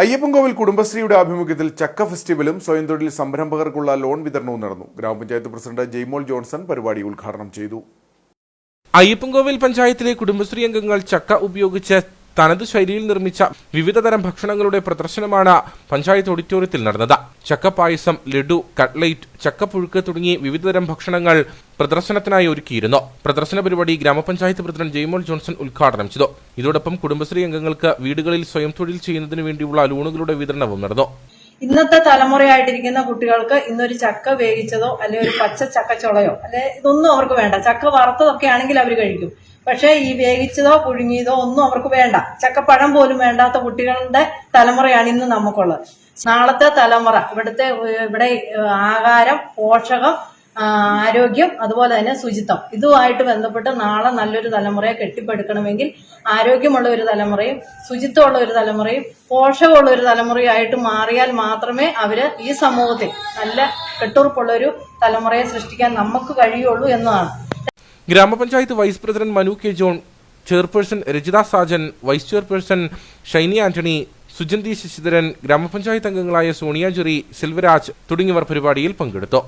അയ്യപ്പൻകോവിൽ കുടുംബശ്രീയുടെ ആഭിമുഖ്യത്തിൽ ചക്ക ഫെസ്റ്റിവലും സ്വയം തൊഴിൽ സംരംഭകർക്കുള്ള ലോൺ വിതരണവും നടന്നു. ഗ്രാമപഞ്ചായത്ത് പ്രസിഡന്റ് ജെയ്മോൾ ജോൺസൺ പരിപാടി ഉദ്ഘാടനം ചെയ്തു. അയ്യപ്പൻകോവിൽ പഞ്ചായത്തിലെ കുടുംബശ്രീ അംഗങ്ങൾ ചക്ക ഉപയോഗിച്ച് തനത് ശൈലിയിൽ നിർമ്മിച്ച വിവിധതരം ഭക്ഷണങ്ങളുടെ പ്രദർശനമാണ് പഞ്ചായത്ത് ഓഡിറ്റോറിയത്തിൽ നടന്നത്. ചക്കപ്പായസം ലഡു കട്ട്ലൈറ്റ് ചക്കപ്പുഴുക്ക് തുടങ്ങി വിവിധതരം ഭക്ഷണങ്ങൾ പ്രദർശനത്തിനായി ഒരുക്കിയിരുന്നു. പ്രദർശന പരിപാടി ഗ്രാമപഞ്ചായത്ത് പ്രസിഡന്റ് ജെയ്മോൾ ജോൺസൺ ഉദ്ഘാടനം ചെയ്തു. ഇതോടൊപ്പം കുടുംബശ്രീ അംഗങ്ങൾക്ക് വീടുകളിൽ സ്വയം തൊഴിൽ ചെയ്യുന്നതിന് വേണ്ടിയുള്ള ലോണുകളുടെ വിതരണവും നടന്നു. ഇന്നത്തെ തലമുറയായിട്ടിരിക്കുന്ന കുട്ടികൾക്ക് ഇന്നൊരു ചക്ക വേവിച്ചതോ അല്ലെ ഒരു പച്ച ചക്കച്ചുളയോ അല്ലെ ഇതൊന്നും അവർക്ക് വേണ്ട. ചക്ക വറുത്തതൊക്കെ ആണെങ്കിൽ അവർ കഴിക്കും. പക്ഷേ ഈ വേവിച്ചതോ പുഴുങ്ങിയതോ ഒന്നും അവർക്ക് വേണ്ട. ചക്കപ്പഴം പോലും വേണ്ടാത്ത കുട്ടികളുടെ തലമുറയാണ് ഇന്ന് നമുക്കുള്ളത്. നാളത്തെ തലമുറ ഇവിടുത്തെ ഇവിടെ ആഹാരം പോഷകം ആരോഗ്യം അതുപോലെ തന്നെ ശുചിത്വം. ഇതുമായിട്ട് ബന്ധപ്പെട്ട് നാളെ നല്ലൊരു തലമുറയെ കെട്ടിപ്പടുക്കണമെങ്കിൽ ആരോഗ്യമുള്ള ഒരു തലമുറയും ശുചിത്വമുള്ള ഒരു തലമുറയും പോഷകമുള്ള ഒരു തലമുറയായിട്ട് മാറിയാൽ മാത്രമേ അവർ ഈ സമൂഹത്തിൽ നല്ല കെട്ടുറപ്പുള്ള ഒരു തലമുറയെ സൃഷ്ടിക്കാൻ നമുക്ക് കഴിയുള്ളൂ എന്നതാണ്. ഗ്രാമപഞ്ചായത്ത് vice president Manu K John chairperson Rajitha Sajan vice chairperson Shiny Antony Sujanthi Sasidharan ഗ്രാമപഞ്ചായത്ത് അംഗങ്ങളായ സോണിയ ജെറി സിൽവരാജ് തുടങ്ങിയവർ പരിപാടിയിൽ പങ്കെടുത്തു.